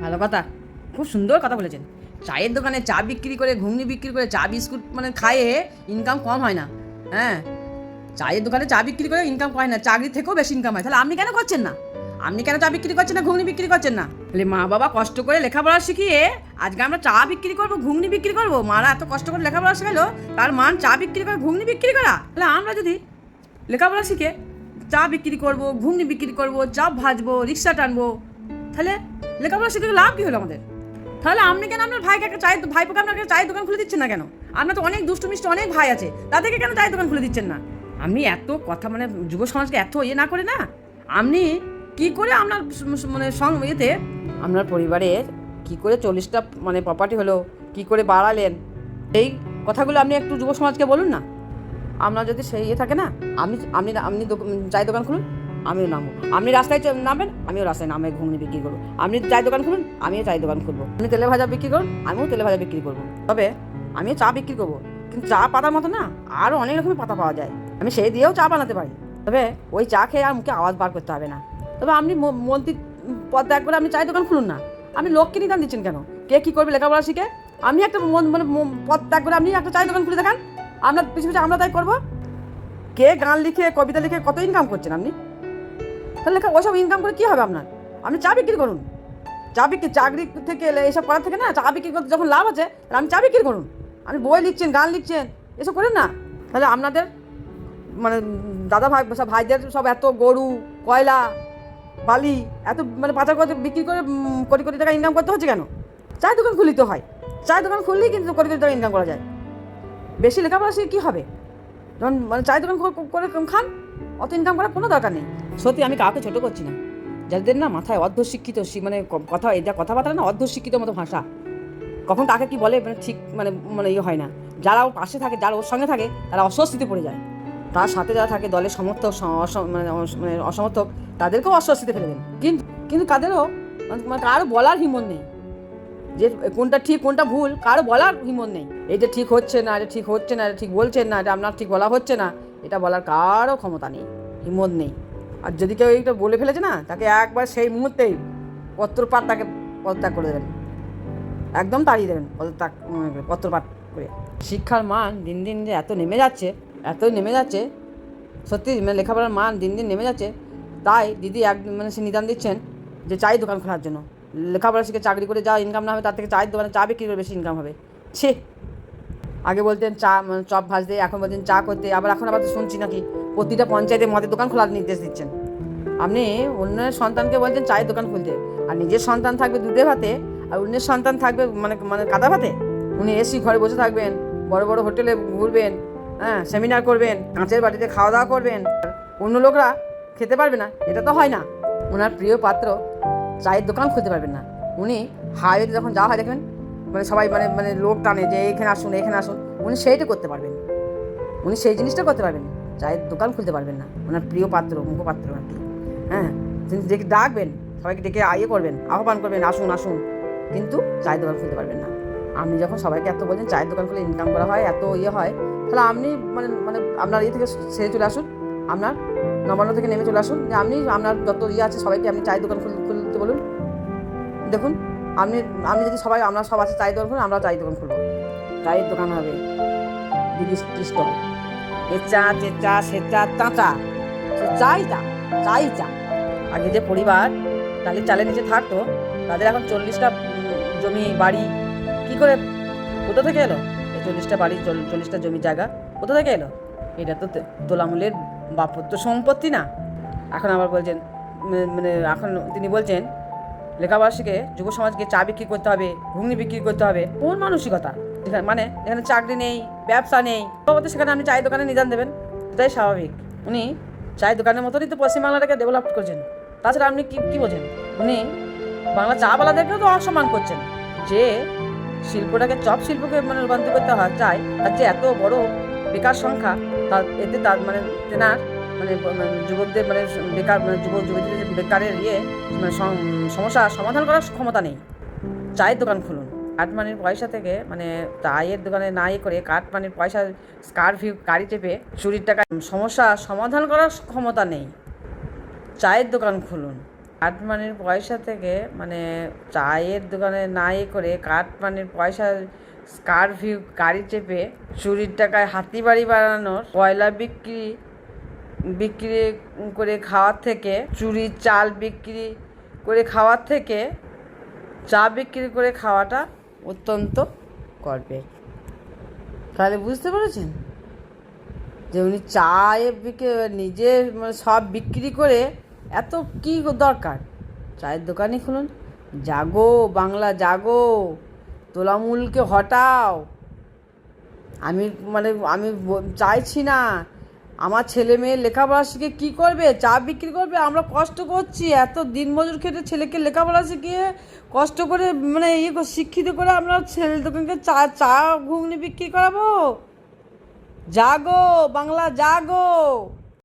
ভালো কথা। খুব সুন্দর কথা বলেছেন। চায়ের দোকানে চা বিক্রি করে, ঘুগনি বিক্রি করে, চা বিস্কুট মানে খাইয়ে ইনকাম কম হয় না। হ্যাঁ? চায়ের দোকানে চা বিক্রি করে ইনকাম হয় না। চাকরি থেকেও বেশি ইনকাম হয়। তাহলে আপনি কেন করছেন না? আপনি কেন চা বিক্রি করছেন না, ঘুগনি বিক্রি করছেন না? তাহলে মা বাবা কষ্ট করে লেখাপড়া শিখিয়ে আজকে আমরা চা বিক্রি করব, ঘুগনি বিক্রি করব। মারা এত কষ্ট করে লেখাপড়া শেখালো, তার মান চা বিক্রি করে, ঘুগনি বিক্রি করা? তাহলে আমরা যদি লেখাপড়া শিখে চা বিক্রি করব, ঘুগনি বিক্রি করব চা ভাজবো, রিক্সা টানবো তাহলে লেখাপড়া শিখে লাভ কী হলো আমাদের? তাহলে আপনি কেন আপনার ভাইকে একটা চায়ের ভাইপোকে আপনার চায়ের দোকান খুলে দিচ্ছেন না কেন? আপনার তো অনেক দুষ্টু মিষ্টি অনেক ভাই আছে, তাদেরকে কেন চায়ের দোকান খুলে দিচ্ছেন না? আপনি এত কথা মানে যুব সমাজকে এত ইয়ে না করে না, আপনি কি করে আপনার মানে সং ইয়েতে আপনার পরিবারের কি করে চল্লিশটা মানে প্রপার্টি হলো, কি করে বাড়ালেন, এই কথাগুলো আপনি একটু যুব সমাজকে বলুন না। আপনার যদি সেই ইয়ে থাকে না আপনি আপনি আপনি চায়ের দোকান খুলুন। আমিও নামবো। আপনি রাস্তায় নামবেন, আমিও রাস্তায় নামে ঘুগনি বিক্রি করব। আপনি চায়ের দোকান খুলুন, আমিও চায়ের দোকান খুলবো। আপনি তেলে ভাজা বিক্রি করুন, আমিও তেলে ভাজা বিক্রি করব। তবে আমিও চা বিক্রি করব। কিন্তু চা পাতার মতো না আরও অনেক রকমের পাতা পাওয়া যায়। আমি সেই দিয়েও চা বানাতে পারি। তবে ওই চা খেয়ে আর মুখে আওয়াজ বার করতে হবে না। তবে আপনি মন্ত্রী পদ ত্যাগ করে আপনি চায়ের দোকান খুলুন না। আপনি লোককে নিদান দিচ্ছেন কেন? কে কী করবে লেখাপড়া শিখে? আমি একটা মন- মানে পদ ত্যাগ করে আপনি একটা চায়ের দোকান খুলে দেখান। আপনার পিছু পিছু, আমরা তাই করব। কে গান লিখে, কবিতা লিখে কত ইনকাম করছেন আপনি? তাহলে ওসব ইনকাম করে কী হবে আপনার? আপনি চা বিক্রি করুন। চা বিক্রি, চাকরি থেকে এলে এসব করার থেকে না, চা বিক্রি করতে যখন লাভ আছে, তাহলে আপনি চা বিক্রি করুন। আপনি বই লিখছেন, গান লিখছেন, এসব করেন না। তাহলে আপনাদের মানে দাদা ভাই, সব ভাইদের সব এত গরু, কয়লা, বালি, এত মানে পাচার করতে বিক্রি করে কোটি কোটি টাকা ইনকাম করতে হচ্ছে কেন? চায়ের দোকান খুলতে হয়। চায়ের দোকান খুললেই কিন্তু কোটি কোটি টাকা ইনকাম করা যায়। বেশি লেখাপড়া শিখে কী হবে? যখন মানে চায়ের দোকান করে খান অত ইনকাম করার কোনো দরকার নেই। সত্যি, আমি কাউকে ছোটো করছি না। যাদের না মাথায় অর্ধ শিক্ষিত শি- মানে কথা যা কথাবার্তা না অর্ধ শিক্ষিত মতো ভাষা। কখন কাকে কি বলে মানে ঠিক মানে মানে ইয়ে হয় না। যারা ওর পাশে থাকে, যারা ওর সঙ্গে থাকে, তারা অস্বস্তিতে পড়ে যায়। তার সাথে যারা থাকে, দলের সমর্থক মানে মানে অসমর্থক, তাদেরকেও অস্বস্তিতে ফেলে দেন। কিন্তু কিন্তু তাদেরও মানে- মানে কারও বলার হিমন নেই। যে কোনটা ঠিক, কোনটা ভুল, কারও বলার হিমত নেই। এটা ঠিক হচ্ছে না, এটা ঠিক হচ্ছে না, এটা ঠিক বলছেন না, এটা আপনার ঠিক বলা হচ্ছে না। এটা বলার কারও ক্ষমতা নেই হিমত নেই। আর যদি কেউ এইটা বলে ফেলেছে না, তাকে একবার সেই মুহূর্তেই পত্রপাত তাকে পদত্যাগ করে দেবেন। একদম তাড়িয়ে দেবেন পদত্যাগ পত্রপাত করে। শিক্ষার মান দিন দিন যে এত নেমে যাচ্ছে এত নেমে যাচ্ছে, সত্যি মানে লেখাপড়ার মান দিন দিন নেমে যাচ্ছে, তাই দিদি এক মানে সে নিদান দিচ্ছেন যে চায়ের দোকান খোলার জন্য। লেখাপড়া শিখে চাকরি করে যা ইনকাম না হবে, তার থেকে চায়ের দোকানে চা বিক্রি করে বেশি ইনকাম হবে। ছে আগে বলতেন চা মানে চপ ভাজতে, এখন বলতেন চা করতে, আবার এখন আবার তো শুনছি নাকি প্রতিটা পঞ্চায়েতে মদের দোকান খোলার নির্দেশ দিচ্ছেন। আপনি অন্যের সন্তানকে বলছেন চায়ের দোকান খুলতে, আর নিজের সন্তান থাকবে দুধে ভাতে, আর অন্যের সন্তান থাকবে মানে মানে কাদা ভাতে। উনি এসি ঘরে বসে থাকবেন, বড় বড় হোটেলে ঘুরবেন হ্যাঁ সেমিনার করবেন, কাঁচের বাটিতে খাওয়া দাওয়া করবেন। অন্য লোকরা খেতে পারবে না, এটা তো হয় না। ওনার প্রিয় পাত্র চায়ের দোকান খুলতে পারবেন না। উনি হাইওয়েতে যখন যাওয়া হয় দেখবেন মানে সবাই মানে মানে লোক টানে যে এখানে আসুন এখানে আসুন। উনি সেইটা করতে পারবেন। উনি সেই জিনিসটা করতে পারবেন। চায়ের দোকান খুলতে পারবেন না। ওনার প্রিয় পাত্র, মুখপাত্র আর কি। হ্যাঁ? তিনি ডেকে ডাকবেন, সবাইকে ডেকে ইয়ে করবেন, আহ্বান করবেন, আসুন আসুন। কিন্তু চায়ের দোকান খুলতে পারবেন না। আপনি যখন সবাইকে এত বলছেন, চায়ের দোকান খুলে ইনকাম করা হয়, এত ইয়ে হয়, তাহলে আপনি মানে মানে আপনার ইয়ে থেকে সেরে চলে আসুন। আপনার নবান্ন থেকে নেমে চলে আসুন। যে আপনি, আপনার যত ইয়ে আছে, সবাইকে আপনি চায়ের দোকান খুলতে বলুন। দেখুন। আপনি আপনি যদি সবাই, আমরা সব আছে, চায়ের দোকান খুলুন আমরা চায়ের দোকান খুলবো। চায়ের দোকান হবে স্টল এ চা যে চা, সে চা চাঁচা সে চাই চা চাই চা। আগে যে পরিবার ডালের চালের নিচে থাকতো তাদের এখন চল্লিশটা জমি বাড়ি, কি করে, কোথা থেকে এলো? এই চল্লিশটা বাড়ি চল্লিশটা জমি জায়গা, কোথা থেকে এলো? এটা তো তোলামূলের বাপত্য সম্পত্তি না। এখন আবার বলছেন মানে এখন তিনি বলছেন শিখে যুব সমাজকে চা বিক্রি করতে হবে, ঘুগনি বিক্রি করতে হবে কোন মানসিকতা। মানে এখানে চাকরি নেই, ব্যবসা নেই। তবে সেখানে আপনি চায়ের দোকানে নিদান দেবেন, এটাই স্বাভাবিক। উনি চায়ের দোকানের মতনই তো পশ্চিমবাংলাটাকে ডেভেলপ করছেন। তাছাড়া আপনি কি কি বোঝেন? উনি বাংলা চাওয়ালাদেরকেও তো অসম্মান করছেন। যে শিল্পটাকে চপ শিল্পকে মানে রূপান্তর করতে হয় চাই তার যে এত বড় বেকার সংখ্যা, তার, এতে তার মানে তেনার মানে মানে যুবকদের মানে বেকার মানে যুবক, যুবতীদের বেকারের ইয়ে মানে সমস্যা সমাধান করার ক্ষমতা নেই। চায়ের দোকান খুলুন। কাঠমানির পয়সা থেকে মানে চায়ের দোকানে না ইয়ে করে কাঠমানির পয়সা স্কারফিউ গাড়ি চেপে চুরির টাকা, সমস্যা সমাধান করার ক্ষমতা নেই। চায়ের দোকান খুলুন। কাটমানির পয়সা থেকে মানে চায়ের দোকানে না ইয়ে করে কাটমানির পয়সা স্কারভিউ গাড়ি চেপে চুরির টাকায় হাতি বাড়ি বানানোর কয়লা বিক্রি বিক্রি করে খাওয়ার থেকে চুরির চাল বিক্রি করে খাওয়ার থেকে, চা বিক্রি করে খাওয়াটা অত্যন্ত গর্বের। তাহলে বুঝতে পেরেছেন? যে উনি চায়ে বিক্রি নিজের মানে সব বিক্রি করে এত কি দরকার? চায়ের দোকানই খুলুন। জাগো, বাংলা জাগো, তোলামূলকে হটাও। আমি মানে আমি চাইছি না। আমার ছেলে মেয়ে লেখাপড়া শিখে কী করবে? চা বিক্রি করবে? আমরা কষ্ট করছি। এত দিন মজুর খেটে ছেলেকে লেখাপড়া শিখিয়ে কষ্ট করে মানে ইয়ে শিক্ষিত করে আমরা ছেলে দোকানকে চা চা ঘুগনি বিক্রি করাবো? জাগো, বাংলা জাগো।